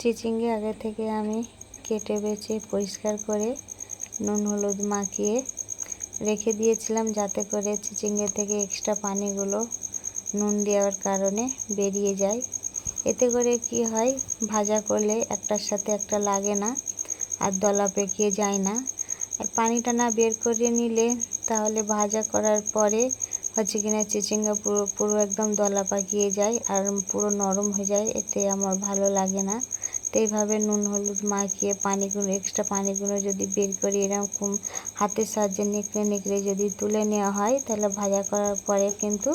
চিচিঙ্গে আগে থেকে আমি কেটে বেছে পরিষ্কার করে নুন, হলুদ মাখিয়ে রেখে দিয়েছিলাম যাতে করে চিচিঙ্গে থেকে এক্সট্রা পানিগুলো নুন দেওয়ার কারণে বেরিয়ে যায়। এতে করে কি হয়, ভাজা করলে একটার সাথে একটা লাগে না আর দলা পেকিয়ে যায় না। আর পানিটা না বের করে নিলে তাহলে ভাজা করার পরে হচ্ছে কিনা চিচিঙ্গা পুরো পুরো একদম দলা পাকিয়ে যায় আর পুরো নরম হয়ে যায়, এতে আমার ভালো লাগে না। তো এইভাবে নুন, হলুদ মাখিয়ে পানিগুলো এক্সট্রা পানিগুলো যদি বের করে এরকম হাতের সাহায্যে নেকড়ে নেকড়ে যদি তুলে নেওয়া হয়, তাহলে ভাজা করার পরে কিন্তু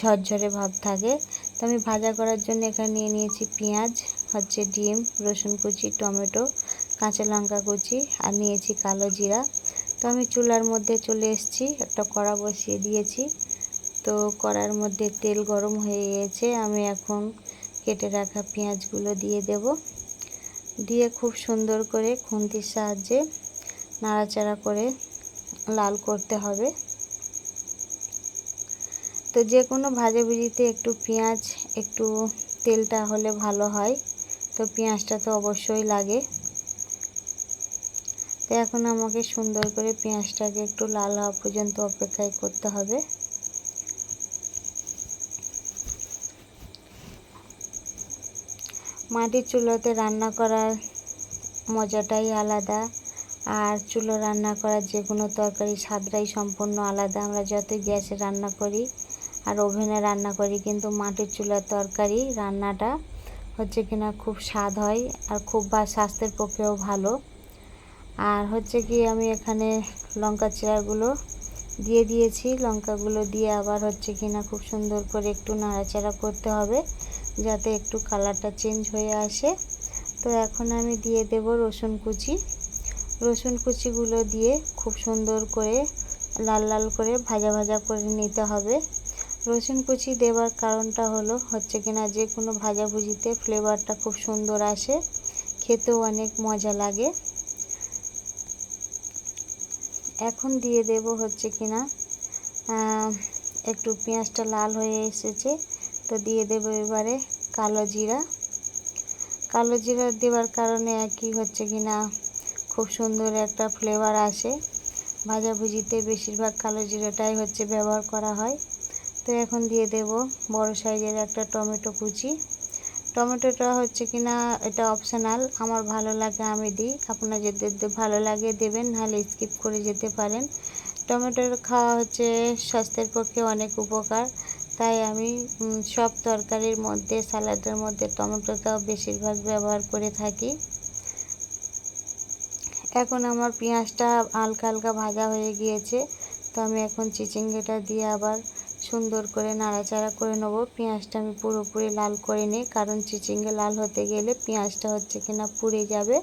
ঝরঝরে ভাব থাকে। তো আমি ভাজা করার জন্য এখানে নিয়ে নিয়েছি পেঁয়াজ, হচ্ছে ডিম, রসুন কুচি, টমেটো, কাঁচা লঙ্কা কুচি আর নিয়েছি কালো জিরা। তো আমি চুলার মধ্যে চলে এসেছি, একটা কড়া বসিয়ে দিয়েছি। তো কড়ার মধ্যে তেল গরম হয়ে গিয়েছে, আমি এখন কেটে রাখা পেঁয়াজগুলো দিয়ে দেব। দিয়ে খুব সুন্দর করে খুন্তির সাহায্যে নাড়াচাড়া করে লাল করতে হবে। তো যে কোনো ভাজাভুজিতে একটু পেঁয়াজ, একটু তেলটা হলে ভালো হয়। তো পেঁয়াজটা তো অবশ্যই লাগে। তো এখন আমাকে সুন্দর করে পেঁয়াজটাকে একটু লাল হওয়া পর্যন্ত অপেক্ষায় করতে হবে। মাটির চুলোতে রান্না করার মজাটাই আলাদা। আর চুলো রান্না করার যে কোনো তরকারি স্বাদটাই সম্পূর্ণ আলাদা। আমরা যতই গ্যাসে রান্না করি আর ওভেনে রান্না করি, কিন্তু মাটির চুলার তরকারি রান্নাটা হচ্ছে কিনা খুব স্বাদ হয় আর খুব বা স্বাস্থ্যের পক্ষেও ভালো। আর হচ্ছে কি, আমি এখানে লঙ্কা চিরাগুলো দিয়ে দিয়েছি। লঙ্কাগুলো দিয়ে আবার হচ্ছে কিনা খুব সুন্দর করে একটু নাড়াচাড়া করতে হবে। যাতে একটু কালারটা চেঞ্জ হয়ে আসে। তো এখন আমি দিয়ে দেব রসুন কুচি। রসুন কুচিগুলো দিয়ে খুব সুন্দর করে লাল লাল করে ভাজা ভাজা করে নিতে হবে। রসুন কুচি দেওয়ার কারণটা হলো হচ্ছে কিনা যে কোনো ভাজাভুজিতে ফ্লেভারটা খুব সুন্দর আসে। খেতেও অনেক মজা লাগে। এখন দিয়ে দেব হচ্ছে কিনা একটু পেঁয়াজটা লাল হয়ে এসেছে। তো দিয়ে দেবো এবারে কালো জিরা। কালো জিরা দেওয়ার কারণে একই হচ্ছে কি না, খুব সুন্দর একটা ফ্লেভার আসে। ভাজাভুজিতে বেশিরভাগ কালো জিরাটাই হচ্ছে ব্যবহার করা হয়। তো এখন দিয়ে দেব বড় সাইজের একটা টমেটো কুচি। টমেটোটা হচ্ছে কিনা এটা অপশনাল আমার ভালো লাগে, আমি দিই। আপনার যদি ভালো লাগে, দেবেন, নাহলে স্কিপ করে যেতে পারেন। টমেটোর খাওয়া হচ্ছে স্বাস্থ্যের পক্ষে অনেক উপকার। তাই আমি সব তরকারির মধ্যে, সালাদের মধ্যে টমেটোটাও বেশিরভাগ ব্যবহার করে থাকি। এখন আমার পেঁয়াজটা হালকা হালকা ভাজা হয়ে গিয়েছে, তো আমি এখন চিচিঙ্গেটা দিয়ে আবার সুন্দর করে নাড়াচাড়া করে নেব। পেঁয়াজটা আমি পুরোপুরি লাল করে নিই, কারণ চিচিঙ্গে লাল হতে গেলে পেঁয়াজটা হচ্ছে কিনা পুড়ে যাবে।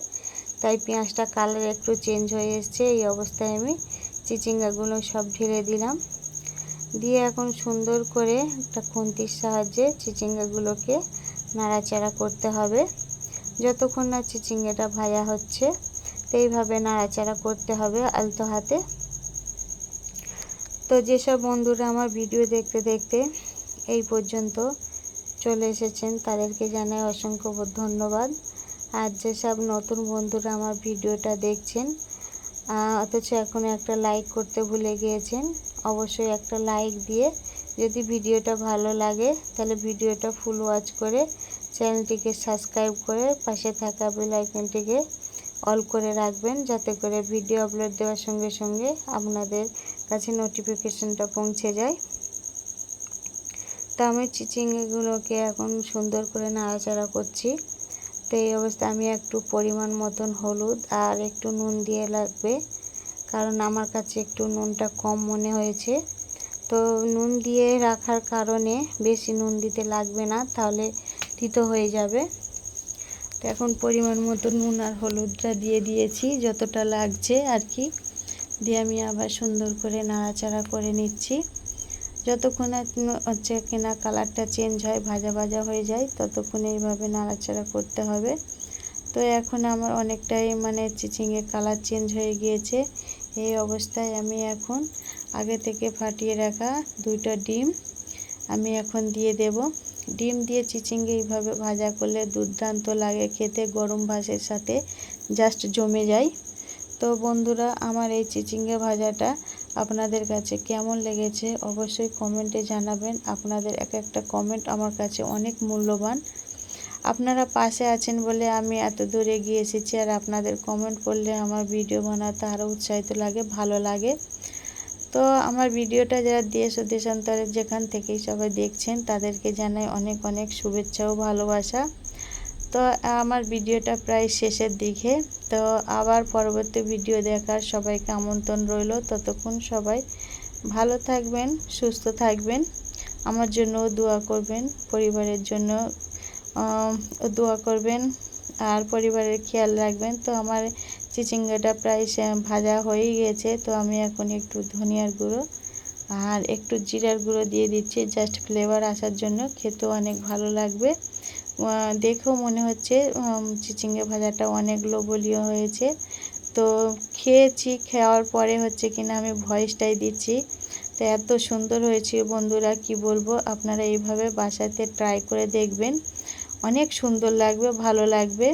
তাই পেঁয়াজটা কালার একটু চেঞ্জ হয়ে এসছে, এই অবস্থায় আমি চিচিঙ্গাগুলো সব ঢেলে দিলাম। দিয়ে এখন সুন্দর করে একটা খুন্তির সাহায্যে চিচিঙ্গাগুলোকে নাড়াচাড়া করতে হবে। যতক্ষণ না চিচিঙ্গাটা ভাজা হচ্ছে তো এইভাবে নাড়াচাড়া করতে হবে আলতো হাতে। তো যেসব বন্ধুরা আমার ভিডিও দেখতে দেখতে এই পর্যন্ত চলে এসেছেন, তাদেরকে জানাই অসংখ্য ধন্যবাদ। আর যেসব নতুন বন্ধুরা আমার ভিডিওটা দেখছেন অথচ এখন একটা লাইক করতে ভুলে গিয়েছেন অবশ্যই একটা লাইক দিয়ে যদি ভিডিওটা ভালো লাগে, তাহলে ভিডিওটা ফুল ওয়াচ করে চ্যানেলটিকে সাবস্ক্রাইব করে পাশে থাকা বেল অল করে রাখবেন, যাতে করে ভিডিও আপলোড দেওয়ার সঙ্গে সঙ্গে আপনাদের কাছে নোটিফিকেশনটা পৌঁছে যায়। তো আমি চিচিংগুলোকে এখন সুন্দর করে নাড়াচাড়া করছি। তো এই অবস্থায় আমি একটু পরিমাণ মতন হলুদ আর একটু নুন দিয়ে লাগবে। কারণ আমার কাছে একটু নুনটা কম মনে হয়েছে। তো নুন দিয়ে রাখার কারণে বেশি নুন দিতে লাগবে না, তাহলে তিতো হয়ে যাবে। তো এখন পরিমাণ মতো নুন আর হলুদটা দিয়ে দিয়েছি, যতটা লাগছে আর কি। দিয়ে আমি আবার সুন্দর করে নাড়াচাড়া করে নিচ্ছি। যতক্ষণ হচ্ছে কিনা কালারটা চেঞ্জ হয়, ভাজা ভাজা হয়ে যায়, ততক্ষণ এইভাবে নাড়াচাড়া করতে হবে। তো এখন আমার অনেকটাই মানে চিচিংয়ের কালার চেঞ্জ হয়ে গিয়েছে। এই অবস্থায় আমি এখন আগে থেকে ফাটিয়ে রাখা দুইটা ডিম আমি এখন দিয়ে দেব। ডিম দিয়ে চিচিঙ্গে এইভাবে ভাজা করলে দুর্দান্ত লাগে, খেতে গরম ভাতের সাথে জাস্ট জমে যায়। তো বন্ধুরা, আমার এই চিচিঙ্গে ভাজাটা আপনাদের কাছে কেমন লেগেছে অবশ্যই কমেন্টে জানাবেন। আপনাদের এক একটা কমেন্ট আমার কাছে অনেক মূল্যবান। আপনারা পাশে আছেন বলে আমি এত দূরে গিয়ে এসেছি আর আপনাদের কমেন্ট করলে আমার ভিডিও বানাতে আরও উৎসাহিত লাগে, ভালো লাগে। তো আমার ভিডিওটা যারা দেশ ও দেশান্তরের যেখান থেকেই সবাই দেখছেন, তাদেরকে জানাই অনেক অনেক শুভেচ্ছা ও ভালোবাসা। তো আমার ভিডিওটা প্রায় শেষের দিকে। তো আবার পরবর্তী ভিডিও দেখার সবাইকে আমন্ত্রণ রইল। ততক্ষণ সবাই ভালো থাকবেন, সুস্থ থাকবেন, আমার জন্য দোয়া করবেন, পরিবারের জন্য দোয়া করবেন আর পরিবারের খেয়াল রাখবেন। তো আমার চিচিঙ্গাটা প্রায় ভাজা হয়েই গেছে। তো আমি এখন একটু ধনিয়ার গুঁড়ো আর একটু জিরার গুঁড়ো দিয়ে দিচ্ছি। জাস্ট ফ্লেভার আসার জন্য। খেতেও অনেক ভালো লাগবে। দেখেও মনে হচ্ছে চিচিঙ্গে ভাজাটা অনেক লোভনীয় হয়েছে। তো খেয়েছি, খাওয়ার পরে হচ্ছে কিনা আমি ভয়েসটাই দিচ্ছি। তো এত সুন্দর হয়েছে বন্ধুরা, কি বলব? আপনারা এইভাবে বাসাতে ট্রাই করে দেখবেন। অনেক সুন্দর লাগবে ভালো লাগবে।